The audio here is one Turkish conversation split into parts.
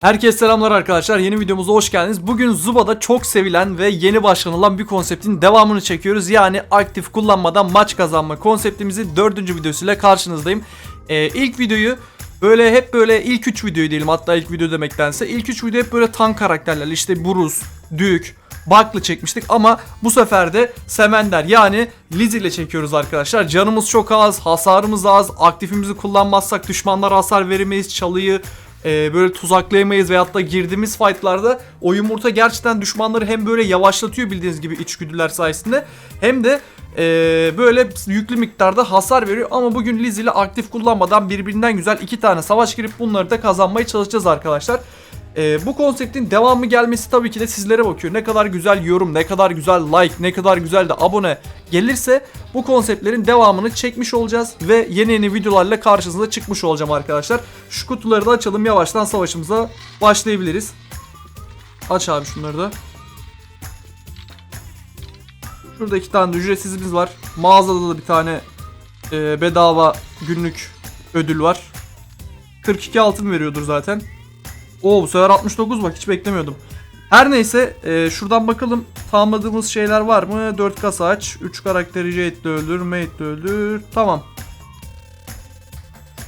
Herkese selamlar arkadaşlar. Yeni videomuza hoş geldiniz. Bugün Zuba'da çok sevilen ve yeni başlanılan bir konseptin devamını çekiyoruz. Yani aktif kullanmadan maç kazanma konseptimizin dördüncü videosuyla karşınızdayım. Ee, ilk videoyu böyle hep böyle ilk 3 videoyu diyelim hatta ilk video demektense ilk 3 video hep böyle tank karakterlerle işte Buruz, Dük, Baklı çekmiştik ama bu sefer de Semender yani Liz ile çekiyoruz arkadaşlar. Canımız çok az, hasarımız az, aktifimizi kullanmazsak düşmanlara hasar veremeyiz, çalıyı e, böyle tuzaklayamayız veyahut da girdiğimiz fightlarda o yumurta gerçekten düşmanları hem böyle yavaşlatıyor bildiğiniz gibi içgüdüler sayesinde hem de e, böyle yüklü miktarda hasar veriyor ama bugün Liz ile aktif kullanmadan birbirinden güzel iki tane savaş girip bunları da kazanmaya çalışacağız arkadaşlar. E, bu konseptin devamı gelmesi tabii ki de sizlere bakıyor. Ne kadar güzel yorum, ne kadar güzel like, ne kadar güzel de abone gelirse bu konseptlerin devamını çekmiş olacağız ve yeni yeni videolarla karşınıza çıkmış olacağım arkadaşlar. Şu kutuları da açalım yavaştan savaşımıza başlayabiliriz. Aç abi şunları da. Şurada iki tane de ücretsizimiz var. Mağazada da bir tane e, bedava günlük ödül var. 42 altın veriyordur zaten. Oo bu sefer 69 bak hiç beklemiyordum. Her neyse e, şuradan bakalım tamamladığımız şeyler var mı? 4 kasa aç, 3 karakteri Jade de öldür, Mate de öldür. Tamam.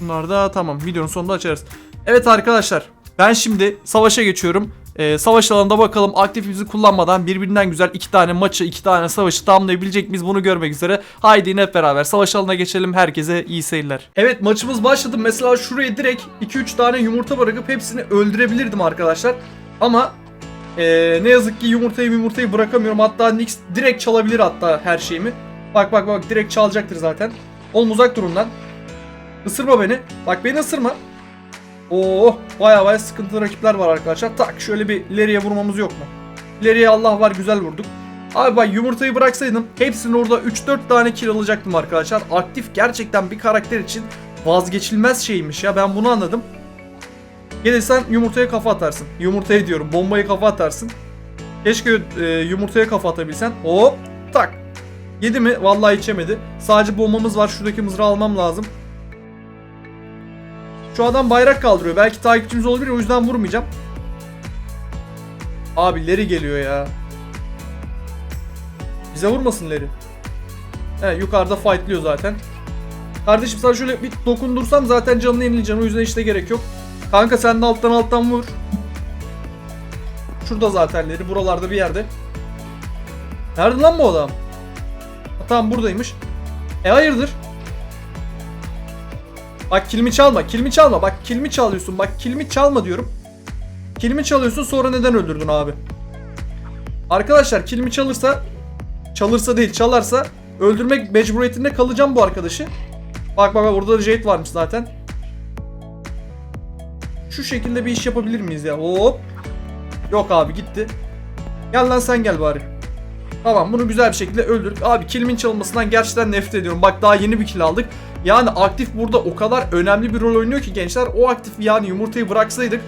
Bunlar da tamam. Videonun sonunda açarız. Evet arkadaşlar ben şimdi savaşa geçiyorum. E, savaş alanında bakalım aktifimizi kullanmadan birbirinden güzel iki tane maçı, iki tane savaşı tamamlayabilecek miyiz bunu görmek üzere. Haydi yine hep beraber savaş alanına geçelim. Herkese iyi seyirler. Evet maçımız başladı. Mesela şuraya direkt 2-3 tane yumurta bırakıp hepsini öldürebilirdim arkadaşlar. Ama ee, ne yazık ki yumurtayı yumurtayı bırakamıyorum. Hatta Nix direkt çalabilir hatta her şeyimi. Bak bak bak direkt çalacaktır zaten. Oğlum uzak durun. Isırma beni. Bak beni ısırma. Oo baya baya sıkıntılı rakipler var arkadaşlar. Tak şöyle bir ileriye vurmamız yok mu? İleriye Allah var güzel vurduk. Abi bak yumurtayı bıraksaydım hepsini orada 3-4 tane kill alacaktım arkadaşlar. Aktif gerçekten bir karakter için vazgeçilmez şeymiş ya ben bunu anladım. Gelirsen yumurtaya kafa atarsın. Yumurtaya diyorum bombayı kafa atarsın. Keşke e, yumurtaya kafa atabilsen. Hop tak. Yedi mi? Vallahi içemedi. Sadece bombamız var. Şuradaki mızrağı almam lazım. Şu adam bayrak kaldırıyor. Belki takipçimiz olabilir o yüzden vurmayacağım. Abi Leri geliyor ya. Bize vurmasın Leri. He yukarıda fightlıyor zaten. Kardeşim sana şöyle bir dokundursam zaten canını yenileyeceksin. O yüzden işte gerek yok. Kanka sen de alttan alttan vur. Şurada zaten Leri. Buralarda bir yerde. Nerede lan bu adam? Ha, tamam buradaymış. E hayırdır? Bak kilimi çalma. Kilimi çalma. Bak kilimi çalıyorsun. Bak kilimi çalma diyorum. Kilimi çalıyorsun sonra neden öldürdün abi? Arkadaşlar kilimi çalırsa çalırsa değil çalarsa öldürmek mecburiyetinde kalacağım bu arkadaşı. Bak bak bak burada da Jade varmış zaten. Şu şekilde bir iş yapabilir miyiz ya? Hop. Yok abi gitti. Gel lan sen gel bari. Tamam bunu güzel bir şekilde öldürdük. Abi kilimin çalınmasından gerçekten nefret ediyorum. Bak daha yeni bir kill aldık. Yani aktif burada o kadar önemli bir rol oynuyor ki gençler. O aktif yani yumurtayı bıraksaydık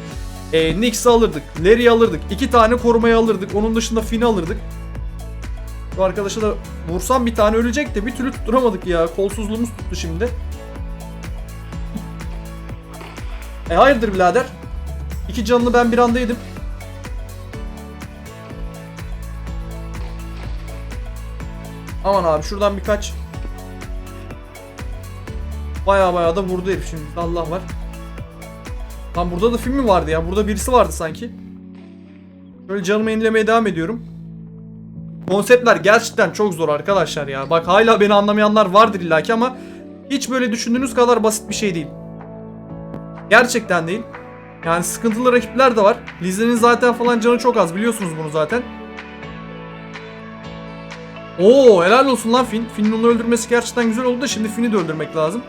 e, Nix'i alırdık. Larry'i alırdık. iki tane korumayı alırdık. Onun dışında Finn'i alırdık. Bu arkadaşa da vursam bir tane ölecek de bir türlü tutturamadık ya. Kolsuzluğumuz tuttu şimdi. E hayırdır birader? İki canını ben bir anda yedim. Aman abi şuradan birkaç Baya baya da vurdu herif şimdi. Allah var. Lan burada da film mi vardı ya? Burada birisi vardı sanki. Böyle canımı yenilemeye devam ediyorum. Konseptler gerçekten çok zor arkadaşlar ya. Bak hala beni anlamayanlar vardır illaki ama hiç böyle düşündüğünüz kadar basit bir şey değil. Gerçekten değil. Yani sıkıntılı rakipler de var. Lize'nin zaten falan canı çok az biliyorsunuz bunu zaten. Oo helal olsun lan Finn. Finn'in onu öldürmesi gerçekten güzel oldu da şimdi Finn'i de öldürmek lazım.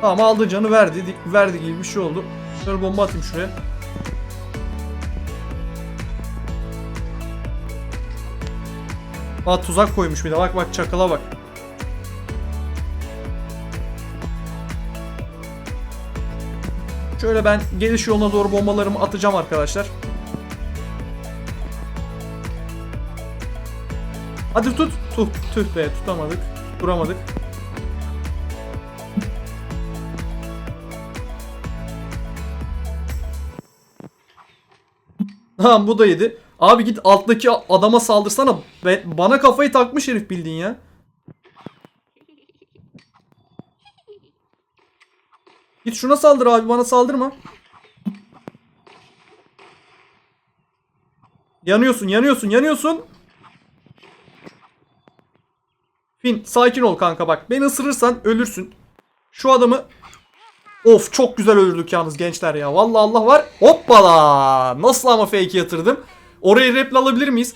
Tamam aldı canı verdi. Verdi gibi bir şey oldu. Şöyle bomba atayım şuraya. Aa tuzak koymuş bir de. Bak bak çakala bak. Şöyle ben geliş yoluna doğru bombalarımı atacağım arkadaşlar. Hadi tut. Tuh, tüh be tutamadık. Duramadık. Tamam bu da yedi. Abi git alttaki adama saldırsana. Be- bana kafayı takmış herif bildiğin ya. Git şuna saldır abi bana saldırma. Yanıyorsun yanıyorsun yanıyorsun. Fin sakin ol kanka bak. Beni ısırırsan ölürsün. Şu adamı Of çok güzel öldürdük yalnız gençler ya. Vallahi Allah var. Hoppala. Nasıl ama fake yatırdım. Orayı reple alabilir miyiz?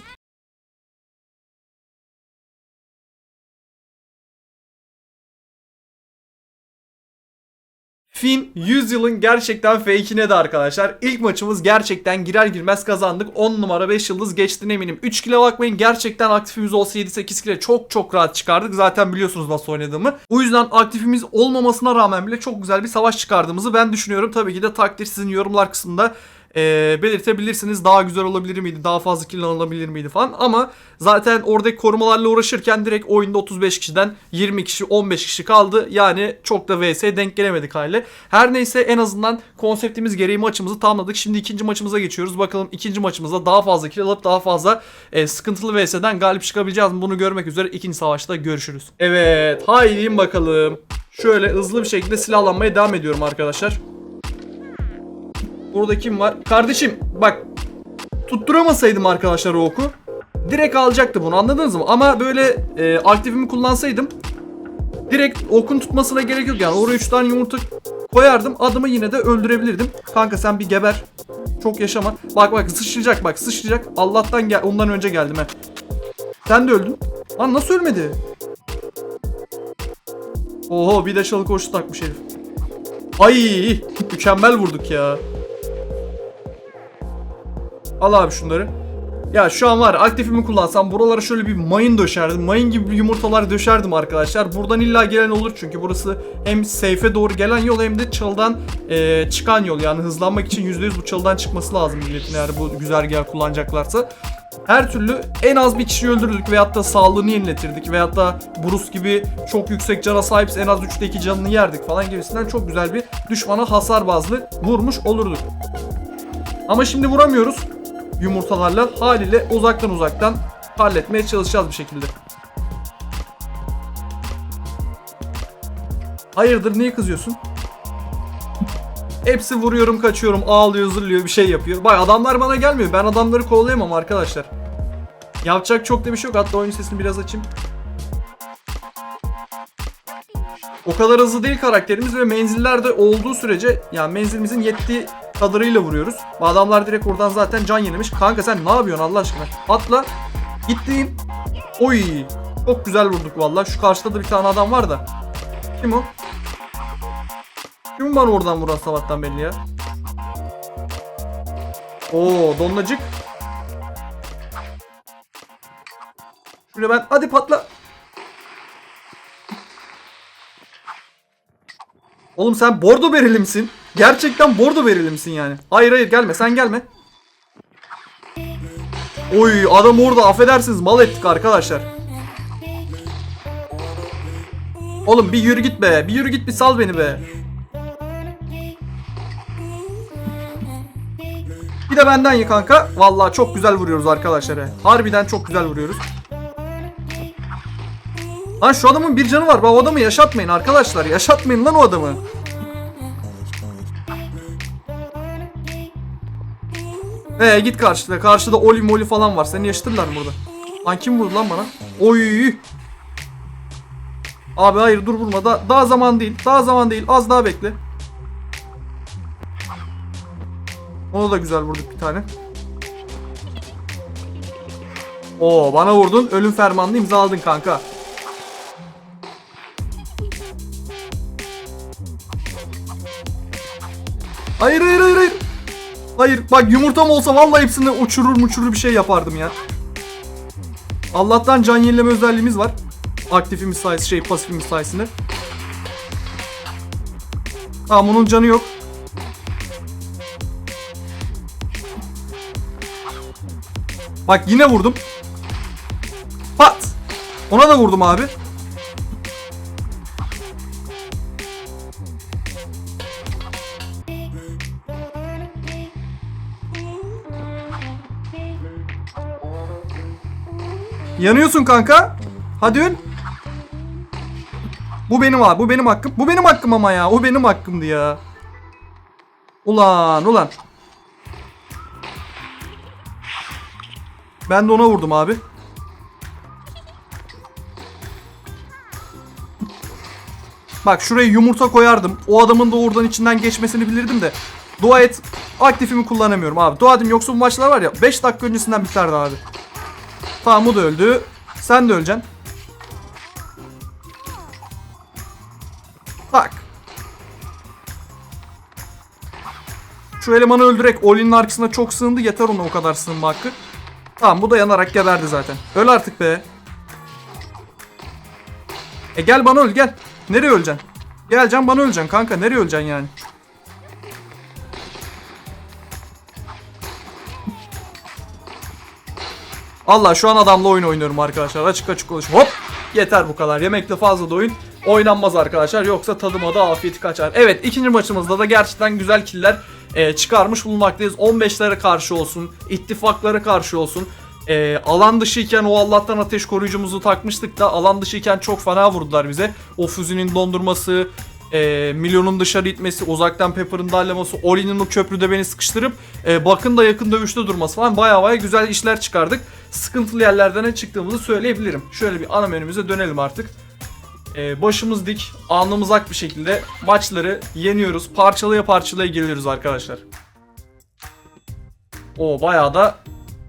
Fin 100 yılın gerçekten fake'ine de arkadaşlar. İlk maçımız gerçekten girer girmez kazandık. 10 numara 5 yıldız geçtin eminim. 3 kilo bakmayın gerçekten aktifimiz olsa 7-8 kilo çok çok rahat çıkardık. Zaten biliyorsunuz nasıl oynadığımı. Bu yüzden aktifimiz olmamasına rağmen bile çok güzel bir savaş çıkardığımızı ben düşünüyorum. Tabii ki de takdir sizin yorumlar kısmında e, belirtebilirsiniz. Daha güzel olabilir miydi? Daha fazla kill alınabilir miydi falan. Ama zaten oradaki korumalarla uğraşırken direkt oyunda 35 kişiden 20 kişi 15 kişi kaldı. Yani çok da vs denk gelemedik hale. Her neyse en azından konseptimiz gereği maçımızı tamamladık. Şimdi ikinci maçımıza geçiyoruz. Bakalım ikinci maçımızda daha fazla kill alıp daha fazla e, sıkıntılı vs'den galip çıkabileceğiz mi? Bunu görmek üzere ikinci savaşta görüşürüz. Evet haydi bakalım. Şöyle hızlı bir şekilde silahlanmaya devam ediyorum arkadaşlar. Burada kim var? Kardeşim bak tutturamasaydım arkadaşlar oku. Direkt alacaktı bunu anladınız mı? Ama böyle e, aktifimi kullansaydım direkt okun tutmasına gerek yok yani. Oraya 3 tane yumurta koyardım adamı yine de öldürebilirdim. Kanka sen bir geber. Çok yaşama. Bak bak sıçrayacak bak sıçrayacak. Allah'tan gel ondan önce geldim he. Sen de öldün. Lan nasıl ölmedi? Oho bir de çalı koşu takmış herif. Ay mükemmel vurduk ya. Al abi şunları. Ya şu an var aktifimi kullansam buralara şöyle bir mayın döşerdim. Mayın gibi yumurtalar döşerdim arkadaşlar. Buradan illa gelen olur çünkü burası hem safe'e doğru gelen yol hem de çaldan e, çıkan yol. Yani hızlanmak için %100 bu çaldan çıkması lazım milletin eğer bu güzergahı kullanacaklarsa. Her türlü en az bir kişi öldürürdük veyahut da sağlığını yeniletirdik veyahut da Bruce gibi çok yüksek cana sahipse en az 3'te 2 canını yerdik falan gibisinden çok güzel bir düşmana hasar bazlı vurmuş olurduk. Ama şimdi vuramıyoruz yumurtalarla haliyle uzaktan uzaktan halletmeye çalışacağız bir şekilde. Hayırdır niye kızıyorsun? Hepsi vuruyorum kaçıyorum ağlıyor zırlıyor bir şey yapıyor. Bak adamlar bana gelmiyor ben adamları kovalayamam arkadaşlar. Yapacak çok da bir şey yok hatta oyun sesini biraz açayım. O kadar hızlı değil karakterimiz ve menzillerde olduğu sürece yani menzilimizin yettiği kadarıyla vuruyoruz. Adamlar direkt oradan zaten can yenilemiş. Kanka sen ne yapıyorsun Allah aşkına? Atla. Gittin. Oy. Çok güzel vurduk valla. Şu karşıda da bir tane adam var da. Kim o? Kim bana oradan vuran sabahtan belli ya? Oo donlacık. Şöyle ben hadi patla. Oğlum sen bordo bereli misin? Gerçekten bordo bereli misin yani? Hayır hayır gelme sen gelme. Oy adam orada affedersiniz mal ettik arkadaşlar. Oğlum bir yürü git be. Bir yürü git bir sal beni be. Bir de benden ye kanka. Vallahi çok güzel vuruyoruz arkadaşlar. Harbiden çok güzel vuruyoruz. Lan şu adamın bir canı var. Bak o adamı yaşatmayın arkadaşlar. Yaşatmayın lan o adamı. Ee git karşıda. Karşıda Oli Moli falan var. Seni yaşatırlar burada? Lan kim vurdu lan bana? Oy. Abi hayır dur vurma. Da, daha zaman değil. Daha zaman değil. Az daha bekle. Onu da güzel vurduk bir tane. Oo bana vurdun. Ölüm fermanını imzaladın kanka. Hayır hayır hayır hayır. Hayır bak yumurtam olsa vallahi hepsini uçurur uçurur bir şey yapardım ya. Allah'tan can yenileme özelliğimiz var. Aktifimiz sayesinde şey pasifimiz sayesinde. Tamam onun canı yok. Bak yine vurdum. Pat. Ona da vurdum abi. Yanıyorsun kanka. Hadi ön. Bu benim abi. Bu benim hakkım. Bu benim hakkım ama ya. O benim hakkımdı ya. Ulan ulan. Ben de ona vurdum abi. Bak şuraya yumurta koyardım. O adamın da oradan içinden geçmesini bilirdim de. Dua et aktifimi kullanamıyorum abi. Dua edin yoksa bu maçlar var ya 5 dakika öncesinden biterdi abi. Tamam o da öldü. Sen de öleceksin. Bak. Şu elemanı öldürerek Olin'in arkasına çok sığındı. Yeter ona o kadar sığınma hakkı. Tamam bu da yanarak geberdi zaten. Öl artık be. E gel bana öl gel. Nereye öleceksin? Geleceksin bana öleceksin kanka. Nereye öleceksin yani? Allah şu an adamla oyun oynuyorum arkadaşlar. Açık açık konuşayım. Hop! Yeter bu kadar. Yemekte fazla da oyun oynanmaz arkadaşlar. Yoksa tadıma da afiyeti kaçar. Evet ikinci maçımızda da gerçekten güzel killer e, çıkarmış bulunmaktayız. 15'lere karşı olsun. ittifaklara karşı olsun. E, alan dışıyken o Allah'tan ateş koruyucumuzu takmıştık da alan dışıyken çok fena vurdular bize. O füzünün dondurması, e, milyonun dışarı itmesi, uzaktan Pepper'ın darlaması, Oli'nin o köprüde beni sıkıştırıp e, Bakın da yakın dövüşte durması falan baya baya güzel işler çıkardık. Sıkıntılı yerlerden çıktığımızı söyleyebilirim. Şöyle bir ana menümüze dönelim artık. E, başımız dik, alnımız ak bir şekilde maçları yeniyoruz. Parçalaya parçalaya geliyoruz arkadaşlar. O bayağı da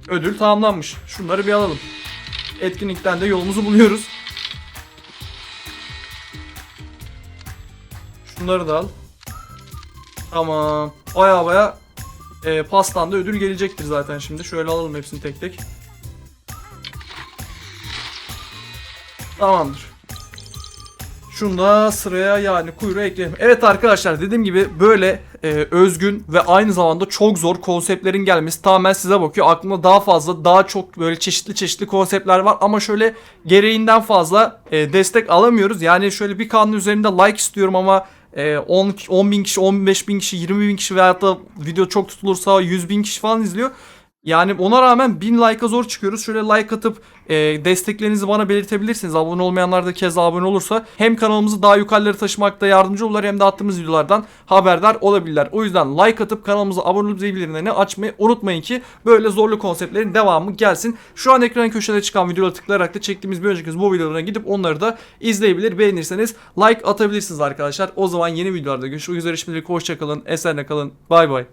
ödül tamamlanmış. Şunları bir alalım. Etkinlikten de yolumuzu buluyoruz. Şunları da al. Tamam. Baya baya e, pastan da ödül gelecektir zaten şimdi. Şöyle alalım hepsini tek tek. Tamamdır. Şunu da sıraya yani kuyruğa ekleyelim. Evet arkadaşlar dediğim gibi böyle e, özgün ve aynı zamanda çok zor konseptlerin gelmesi tamamen size bakıyor. Aklımda daha fazla daha çok böyle çeşitli çeşitli konseptler var ama şöyle gereğinden fazla e, destek alamıyoruz. Yani şöyle bir kanun üzerinde like istiyorum ama e, 10, 10 bin kişi, 15 bin kişi, 20 bin kişi veyahut da video çok tutulursa 100 bin kişi falan izliyor. Yani ona rağmen 1000 like'a zor çıkıyoruz. Şöyle like atıp e, desteklerinizi bana belirtebilirsiniz. Abone olmayanlar da keza abone olursa hem kanalımızı daha yukarılara taşımakta yardımcı olurlar hem de attığımız videolardan haberdar olabilirler. O yüzden like atıp kanalımıza abone olup zil bildirimlerini açmayı unutmayın ki böyle zorlu konseptlerin devamı gelsin. Şu an ekran köşede çıkan videolara tıklayarak da çektiğimiz bir önceki bu videolarına gidip onları da izleyebilir. Beğenirseniz like atabilirsiniz arkadaşlar. O zaman yeni videolarda görüşmek üzere. Şimdilik hoşçakalın. Esenle kalın. Bay bay.